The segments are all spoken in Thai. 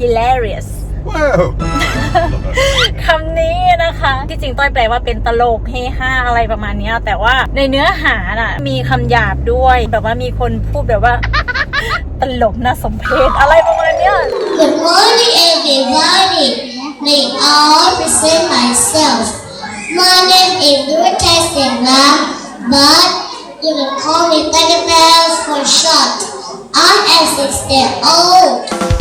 hilarious Whoa! คำนี้นะคะ ที่จริงต้อยแปลว่าเป็นตลกเฮฮาอะไรประมาณเนี้ยแต่ว่าในเนื้อหาน่ะ มีคำหยาบด้วย แบบว่ามีคนพูดแบบว่า ตลกน่าสมเพชอะไรประมาณเนี้ย Good morning, everybody. May I present myself? My name is Durita Stella, but you can call me Tiger Bells for short. I am six years old.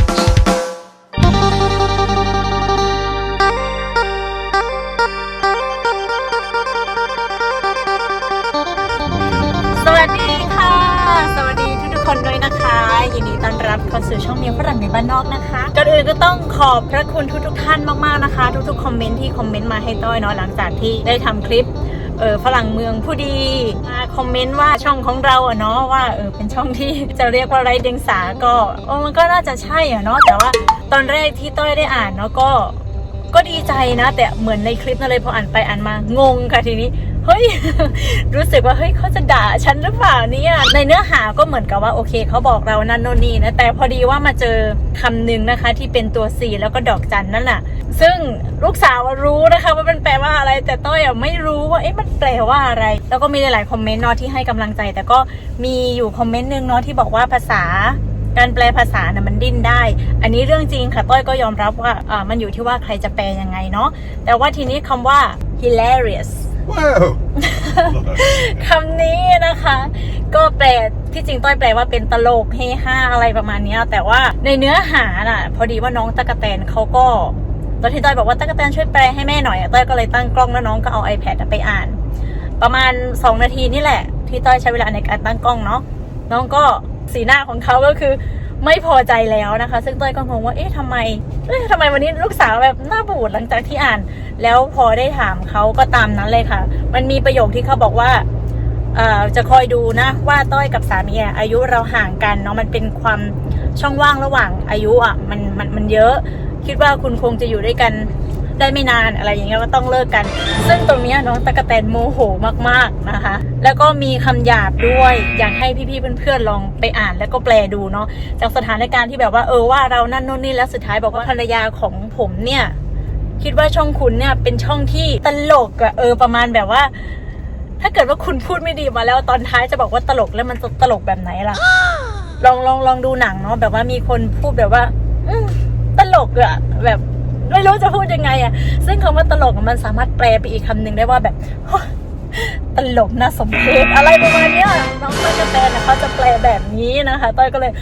ยินดีต้อนรับเข้าสู่ช่องเมียฝรั่งในบ้านนอกนะคะก่อนอื่นก็ต้องขอบพระคุณทุกๆท่านมากๆนะคะ ทุกๆคอมเมนต์ที่คอมเมนต์มาให้ต้อยเนาะหลังจากที่ได้ทำคลิปเออฝรั่งเมืองผู้ดีมาคอมเมนต์ว่าช่องของเราอะเนาะว่าเออเป็นช่องที่จะเรียกว่าไรเดียงสาก็เออมันก็น่าจะใช่อะเนาะแต่ว่าตอนแรกที่ต้อยได้อ่านเนาะก็ก็ดีใจนะ แต่เหมือนในคลิปนั่นเลยพออ่านไปอ่านมางงค่ะทีนี้ เฮ้ย รู้สึกว่าเฮ้ยเขาจะด่าฉันหรือเปล่าเนี่ยในเนื้อหาก็เหมือนกับว่าโอเคเขาบอกเรานั่นโน่นนี่นะแต่พอดีว่ามาเจอคำหนึ่งนะคะ ที่เป็นตัว C แล้วก็ดอกจันนั่นแหละซึ่งลูกสาวรู้นะคะว่ามันแปลว่าอะไร แต่ต้อยอะไม่รู้ว่าเอ๊ะมันแปลว่าอะไร แล้วก็มีหลายๆคอมเมนต์เนาะที่ให้กำลังใจ แต่ก็มีอยู่คอมเมนต์หนึงเนาะที่บอกว่าภาษาการแปลภาษานะ่ะมันดิ้นได้ อันนี้เรื่องจริงค่ะ ต้อยก็ยอมรับว่าอ่ามันอยู่ที่ว่าใครจะแปลยังไงเนาะแต่ว่าทีนี้คำว่า hilarious คำนี้นะคะ ก็แปลที่จริงต้อยแปลว่าเป็นตลกเฮฮาอะไรประมาณนี้แต่ว่าในเนื้อหาน่ะ พอดีว่าน้องตะกะแตนเขาก็ตอนที่ต้อยบอกว่าตะกะแตนช่วยแปลให้แม่หน่อยอะต้อยก็เลยตั้งกล้องแล้วน้องก็เอา iPad ไปอ่าน ประมาณ 2 นาทีนี่แหละ ที่ต้อยใช้เวลาในการตั้งกล้องเนาะน้องก็สีหน้าของเขาก็คือ ไม่พอใจแล้วนะคะ ซึ่งต้อยก็งงว่าเอ๊ะทำไมเอ๊ะทำไมวันนี้ลูกสาวแบบหน้าบูดหลังจากที่อ่าน แล้วพอได้ถามเขาก็ตามนั้นเลยค่ะ มันมีประโยคที่เขาบอกว่าเอ่อจะคอยดูนะว่าต้อยกับสามีอะอายุเราห่างกันเนาะมันเป็นความช่องว่างระหว่างอายุอะมันมันมันเยอะ คิดว่าคุณคงจะอยู่ด้วยกัน ได้ไม่นานอะไรอย่างเงี้ยก็ต้องเลิกกัน ซึ่งตรงเนี้ยน้องตะกะแตนโมโหมากๆนะคะ แล้วก็มีคำหยาบด้วย อยากให้พี่ๆเพื่อนๆลองไปอ่านแล้วก็แปลดูเนาะจากสถานการณ์ที่แบบว่าเออว่าเรานั่นนู่นนี่แล้วสุดท้ายบอกว่าภรรยาของผมเนี่ยคิดว่าช่องคุณเนี่ยเป็นช่องที่ตลกอะเออประมาณแบบว่า ถ้าเกิดว่าคุณพูดไม่ดีมาแล้วตอนท้ายจะบอกว่าตลกแล้วมันตลกแบบไหนล่ะ ลองลองลองดูหนังเนาะแบบว่ามีคนพูดแบบว่า อืตลกอะแบบ ไม่รู้จะพูดยังไงอะซึ่งคำว่าตลกมันสามารถแปลไปอีกคำหนึ่งได้ว่าแบบตลกน่าสมเพชอะไรประมาณเนี้ยน้องต้อยกระแตนนะเขาจะแปลแบบนี้นะคะ ต้อยก็เลย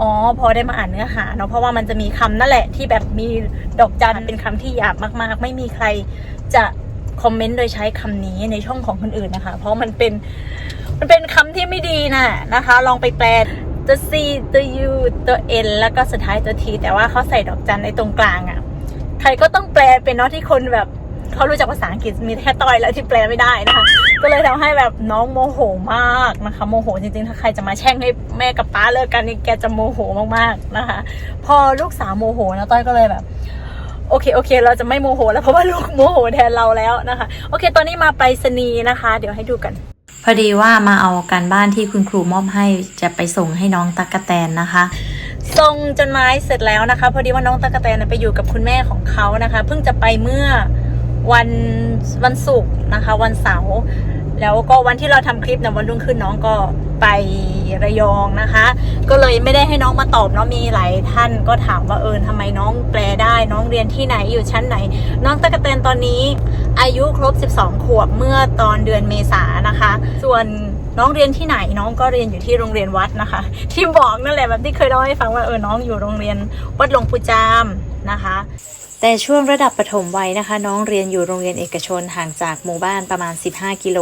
อ๋อพอได้มาอ่านเนื้อหาเนาะเพราะว่ามันจะมีคำนั่นแหละ ที่แบบมีดอกจันเป็นคำที่หยาบมาก ๆ ไม่มีใครจะคอมเมนต์โดยใช้คำนี้ในช่องของคนอื่นนะคะ เพราะมันเป็นมันเป็นคำที่ไม่ดีนะนะคะ ลองไปแปลตัว C ตัว U ตัว N แล้วก็สุดท้ายตัว T แต่ว่าเขาใส่ดอกจันในตรงกลางอะ่ะ ใครก็ต้องแปลเป็นเนาะที่คนแบบเขารู้จักภาษาอังกฤษมีแค่ต้อยแล้วที่แปลไม่ได้นะคะ ก็เลยทำให้แบบน้องโมโหมากนะคะ โมโหจริงๆ ถ้าใครจะมาแช่งให้แม่กับป้าเลิกกันนี่แกจะโมโหมากๆนะคะ พอลูกสาวโมโหนะต้อยก็เลยแบบ โอเคโอเค เราจะไม่โมโห แล้วเพราะว่าลูกโมโหแทนเราแล้วนะคะ โอเค ตอนนี้มาไปรษณีนะคะ เดี๋ยวให้ดูกัน พอดีว่ามาเอาการบ้านที่คุณครูมอบให้จะไปส่งให้น้องตั๊กกะแตนนะคะ ส่งจดหมายเสร็จแล้วนะคะ พอดีว่าน้องตะกะแตนนไปอยู่กับคุณแม่ของเขานะคะ เพิ่งจะไปเมื่อวันวันศุกร์นะคะ วันเสาร์แล้วก็วันที่เราทำคลิปนะวันรุ่งขึ้นน้องก็ไประยองนะคะ ก็เลยไม่ได้ให้น้องมาตอบเนาะมีหลายท่านก็ถามว่าเออทำไมน้องแปลได้ น้องเรียนที่ไหนอยู่ชั้นไหน น้องตะกะแตนตอนนี้ อายุครบ 12 ขวบเมื่อตอนเดือนเมษายนะคะ ส่วน น้องเรียนที่ไหนน้องก็เรียนอยู่ที่โรงเรียนวัดนะคะ ที่บอกนั่นแหละแบบที่เคยเล่าให้ฟังว่าเออน้องอยู่โรงเรียนวัดหลวงปู่จามนะคะแต่ช่วงระดับประถมวัยนะคะ น้องเรียนอยู่โรงเรียนเอกชนห่างจากหมู่บ้านประมาณ 15 กิโล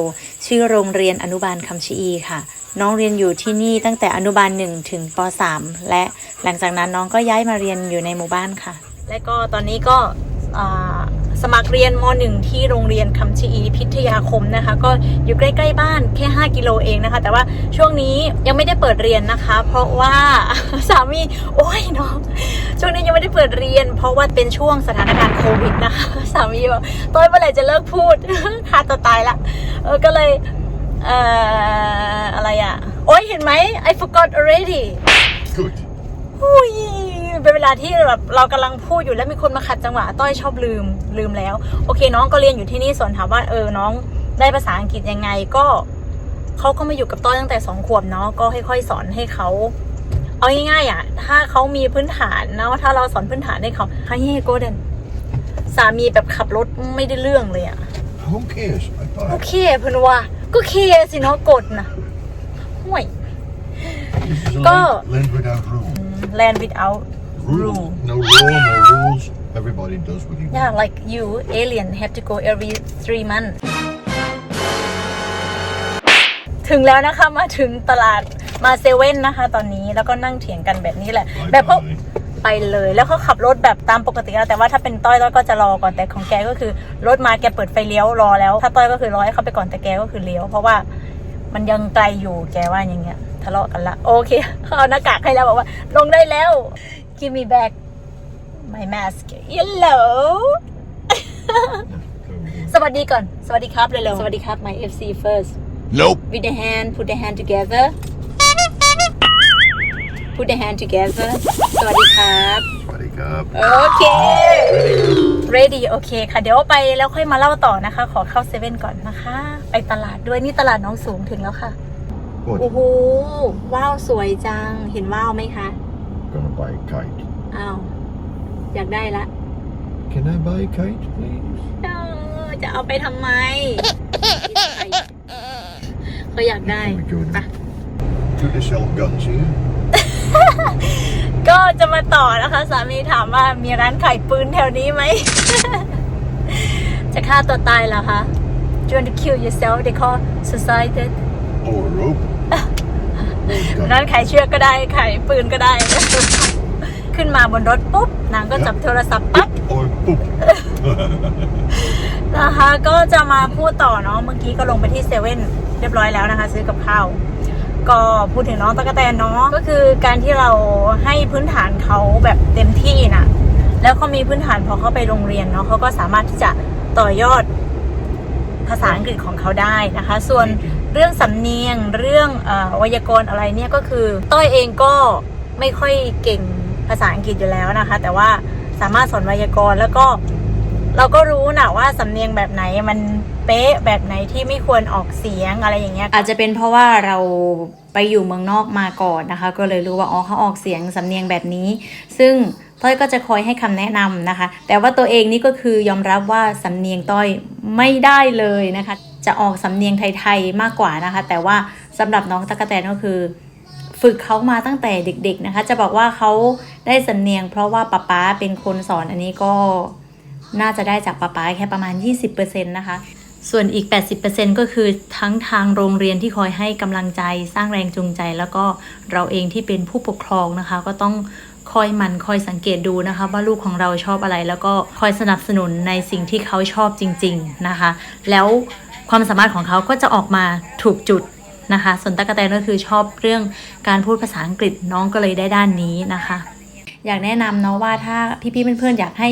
ชื่อโรงเรียนอนุบาลคำชะอีค่ะ น้องเรียนอยู่ที่นี่ตั้งแต่อนุบาล 1 ถึงป .3 และหลังจากนั้นน้องก็ย้ายมาเรียนอยู่ในหมู่บ้านค่ะ และก็ตอนนี้ก็อ่า สมัครเรียนม .1 ที่โรงเรียนคำชะอีพิทยาคมนะคะ ก็อยู่ใกล้ๆบ้านแค่ 5 กิโลเองนะคะ แต่ว่าช่วงนี้ยังไม่ได้เปิดเรียนนะคะ เพราะว่าสามีโอ้ยน้องช่วงนี้ยังไม่ได้เปิดเรียน เพราะว่าเป็นช่วงสถานการณ์โควิดนะคะสามีบอกต้อยเมื่อไหร่จะเลิกพูดขาตัวตายละเออก็เลยเอ่ออะไรอะโอ้ยเห็นไหม I forgot already Good. อุ้ยเป็นเวลาที่แบบเรากำลังพูดอยู่แล้วมีคนมาขัดจังหวะต้อยชอบลืมลืมแล้ว โอเค น้องก็เรียนอยู่ที่นี่ส่วนถามว่าเออน้องได้ภาษาอังกฤษยังไงก็เขาก็มาอยู่กับต้อยตั้งแต่สองขวบเนาะก็ค่อยๆสอนให้เขาเอาง่ายๆอะ ถ้าเขามีพื้นฐานนะว่าถ้าเราสอนพื้นฐานให้เขาให้โกเดนสามีแบบขับรถไม่ได้เรื่องเลยอะ Who cares? I โอ buy. เคเพื่อนว่า ก็เคสิเนาะกดนะห่วย This is a Go. land, land without rule. Land without Rule. Rule. No law, no rules. Everybody does what he yeah wants. like you alien have to go every three months ถึงแล้วนะคะมาถึงตลาดมาเซเว่นนะคะ ตอนนี้แล้วก็นั่งเถียงกันแบบนี้แหละ Bye แบบเขา bye. ไปเลยแล้วเขาขับรถแบบตามปกติแล้วแต่ว่าถ้าเป็นต้อยต้อยก็จะรอก่อนแต่ของแกก็คือรถมาแกเปิดไฟเลี้ยวรอแล้ว ถ้าต้อยก็คือรอให้เขาไปก่อนแต่แกก็คือเลี้ยว เพราะว่ามันยังไกลอยู่แกว่าอย่างเงี้ย ทะเลาะกันละโอเคเขาเอาหน้ากากให้แล้วบอกว่า ลงได้แล้ว give me back my mask hello สวัสดีก่อน สวัสดีครับเร็วๆสวัสดีครับ my FC first Nope. with the hand put the hand together put the hand together สวัสดีครับ Ready, up. โอเค Ready. ready โอเคค่ะ เดี๋ยวไปแล้วค่อยมาเล่าต่อนะคะ ขอเข้าเซเว่นก่อนนะคะ ไปตลาดด้วยนี่ตลาดน้องสูงถึงแล้วค่ะ What? โอ้โหว้าวสวยจัง เห็นว้าวไหมคะ Gonna buy a kite. อ้าวอยากได้ละ Can I buy a kite, please? เออจะเอาไปทำไมเขาอยากได้ Can we go ไป to the sell guns here? ก็จะมาต่อนะคะ สามีถามว่ามีร้านขายปืนแถวนี้ไหม จะฆ่าตัวตายเหรอคะ Do you want to kill yourself they call suicide Or a rope? ร้านขายเชือกก็ได้ขายปืนก็ได้ ขึ้นมาบนรถปุ๊บนางก็จับโทรศัพท์ปั๊บ Or poop? นะคะก็จะมาพูดต่อเนาะเมื่อกี้ก็ลงไปที่เซเว่นเรียบร้อยแล้วนะคะ ซื้อกับข้าวก็พูดถึงน้องตะกะแตนเนาะก็คือการที่เราให้พื้นฐานเขาแบบเต็มที่น่ะ แล้วเขามีพื้นฐานพอเขาไปโรงเรียนเนาะเขาก็สามารถที่จะต่อยอดภาษาอังกฤษของเขาได้นะคะ ส่วน เรื่องสำเนียงเรื่องอไวยากรณ์อะไรเนี่ยก็คือ ต้อยเองก็ไม่ค่อยเก่งภาษาอังกฤษอยู่แล้วนะคะ แต่ว่าสามารถสอนไวยากรณ์แล้วก็เราก็รู้นะว่าสำเนียงแบบไหนมันเป๊ะแบบไหนที่ไม่ควรออกเสียงอะไรอย่างเงี้ยอาจจะเป็นเพราะว่าเราไปอยู่เมืองนอกมาก่อนนะคะ ก็เลยรู้ว่าอ๋อเขาออกเสียงสำเนียงแบบนี้ ซึ่งต้อยก็จะคอยให้คำแนะนำนะคะ แต่ว่าตัวเองนี่ก็คือยอมรับว่าสำเนียงต้อยไม่ได้เลยนะคะ จะออกสำเนียงไทยๆมากกว่านะคะ แต่ว่าสำหรับน้องตะกะแตนก็คือ ฝึกเขามาตั้งแต่เด็ก ๆนะคะ จะบอกว่าเขาได้สำเนียง เพราะว่าป๊าป๊าเป็นคนสอนอันนี้ก็น่าจะได้จากป๊าป๊าแค่ประมาณ 20%นะคะ ส่วนอีก 80%ก็คือทั้งทางโรงเรียนที่คอยให้กำลังใจสร้างแรงจูงใจ แล้วก็เราเองที่เป็นผู้ปกครองนะคะ ก็ต้องคอยหมันคอยสังเกตดูนะคะ ว่าลูกของเราชอบอะไร แล้วก็คอยสนับสนุนในสิ่งที่เขาชอบจริง ๆนะคะ แล้ว ความสามารถของเขาก็จะออกมาถูกจุดนะคะ ส่วนตะกะแตนก็คือชอบเรื่องการพูดภาษาอังกฤษน้องก็เลยได้ด้านนี้นะคะ อยากแนะนำเนาะว่าถ้าพี่ๆเพื่อนๆอยากให้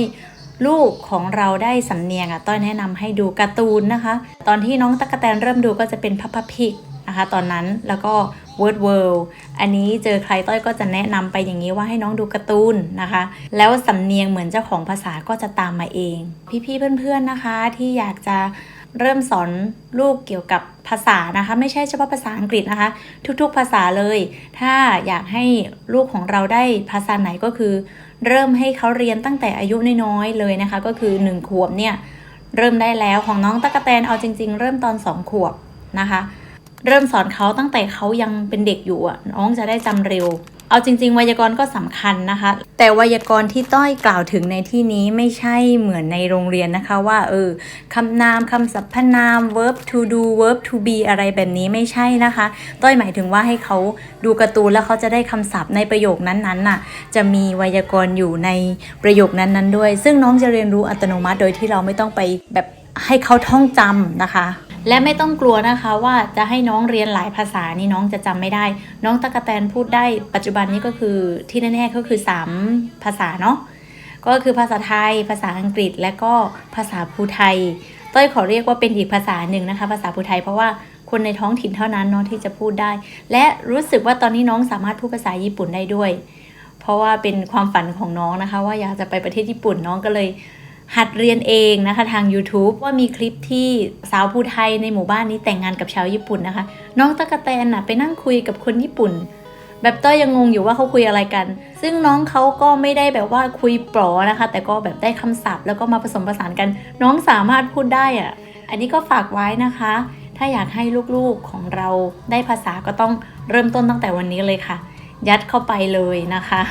ลูกของเราได้สำเนียงอะต้อยแนะนำให้ดูการ์ตูนนะคะ ตอนที่น้องตั๊กแตนเริ่มดูก็จะเป็นพับพับพิกนะคะ ตอนนั้นแล้วก็ Word World อันนี้เจอใครต้อยก็จะแนะนำไปอย่างนี้ว่าให้น้องดูการ์ตูนนะคะ แล้วสำเนียงเหมือนเจ้าของภาษาก็จะตามมาเอง พี่ๆเพื่อนๆนะคะที่อยากจะ เริ่มสอนลูกเกี่ยวกับภาษานะคะ ไม่ใช่เฉพาะภาษาอังกฤษนะคะ ทุกๆภาษาเลย ถ้าอยากให้ลูกของเราได้ภาษาไหนก็คือ เริ่มให้เขาเรียนตั้งแต่อายุน้อยๆเลยนะคะ ก็คือ 1 ขวบเนี่ยเริ่มได้แล้วของน้องตะกะแตนเอาจริง ๆ เริ่มตอน 2 ขวบนะคะ เริ่มสอนเขาตั้งแต่เขายังเป็นเด็กอยู่อะน้องจะได้จำเร็ว เอาจริง ๆ ไวยากรณ์ก็สำคัญนะคะ แต่ไวยากรณ์ที่ต้อยกล่าวถึงในที่นี้ไม่ใช่เหมือนในโรงเรียนนะคะว่าเออคำนามคำสรรพนาม verb to do verb to be อะไรแบบนี้ไม่ใช่นะคะ ต้อยหมายถึงว่าให้เขาดูการ์ตูนแล้วเขาจะได้คำศัพท์ในประโยคนั้นๆน่ะ จะมีไวยากรณ์อยู่ในประโยคนั้นๆด้วย ซึ่งน้องจะเรียนรู้อัตโนมัติโดยที่เราไม่ต้องไปแบบให้เขาท่องจำนะคะ และไม่ต้องกลัวนะคะว่าจะให้น้องเรียนหลายภาษานี่น้องจะจำไม่ได้ น้องตะกะแตนพูดได้ปัจจุบันนี้ก็คือที่แน่ๆก็คือ 3 ภาษาเนาะก็คือภาษาไทย ภาษาอังกฤษและก็ภาษาภูไทยต้อยขอเรียกว่าเป็นอีกภาษาหนึ่งนะคะ ภาษาภูไทยเพราะว่าคนในท้องถิ่นเท่านั้นเนาะที่จะพูดได้ และรู้สึกว่าตอนนี้น้องสามารถพูดภาษาญี่ปุ่นได้ด้วย เพราะว่าเป็นความฝันของน้องนะคะ ว่าอยากจะไปประเทศญี่ปุ่นน้องก็เลย หัดเรียนเองนะคะทาง YouTube ว่ามีคลิปที่สาวภูไทยในหมู่บ้านนี้แต่งงานกับชาวญี่ปุ่นนะคะ น้องตะกะแตนน่ะไปนั่งคุยกับคนญี่ปุ่น แบบเต้ยยังงงอยู่ว่าเขาคุยอะไรกัน ซึ่งน้องเขาก็ไม่ได้แบบว่าคุยปลอนะคะ แต่ก็แบบได้คำศัพท์แล้วก็มาผสมผสานกัน น้องสามารถพูดได้อะอันนี้ก็ฝากไว้นะคะ ถ้าอยากให้ลูกๆของเราได้ภาษาก็ต้องเริ่มต้นตั้งแต่วันนี้เลยค่ะ ยัดเข้าไปเลยนะคะ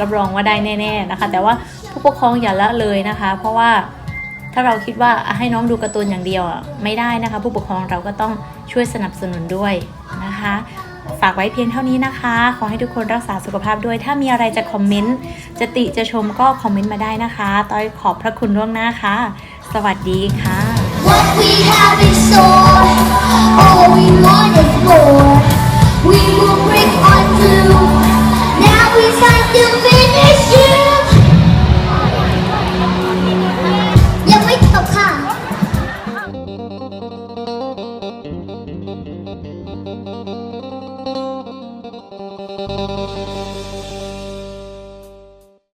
รับรองว่าได้แน่ ๆนะคะ แต่ว่าผู้ปกครองอย่าละเลยนะคะ เพราะว่าถ้าเราคิดว่าให้น้องดูการ์ตูนอย่างเดียวไม่ได้นะคะ ผู้ปกครองเราก็ต้องช่วยสนับสนุนด้วยนะคะ ฝากไว้เพียงเท่านี้นะคะ ขอให้ทุกคนรักษาสุขภาพด้วย ถ้ามีอะไรจะคอมเมนต์จะติจะชมก็คอมเมนต์มาได้นะคะต้อยขอบพระคุณล่วงหน้าค่ะ สวัสดีค่ะ What we have in store, all we want is more.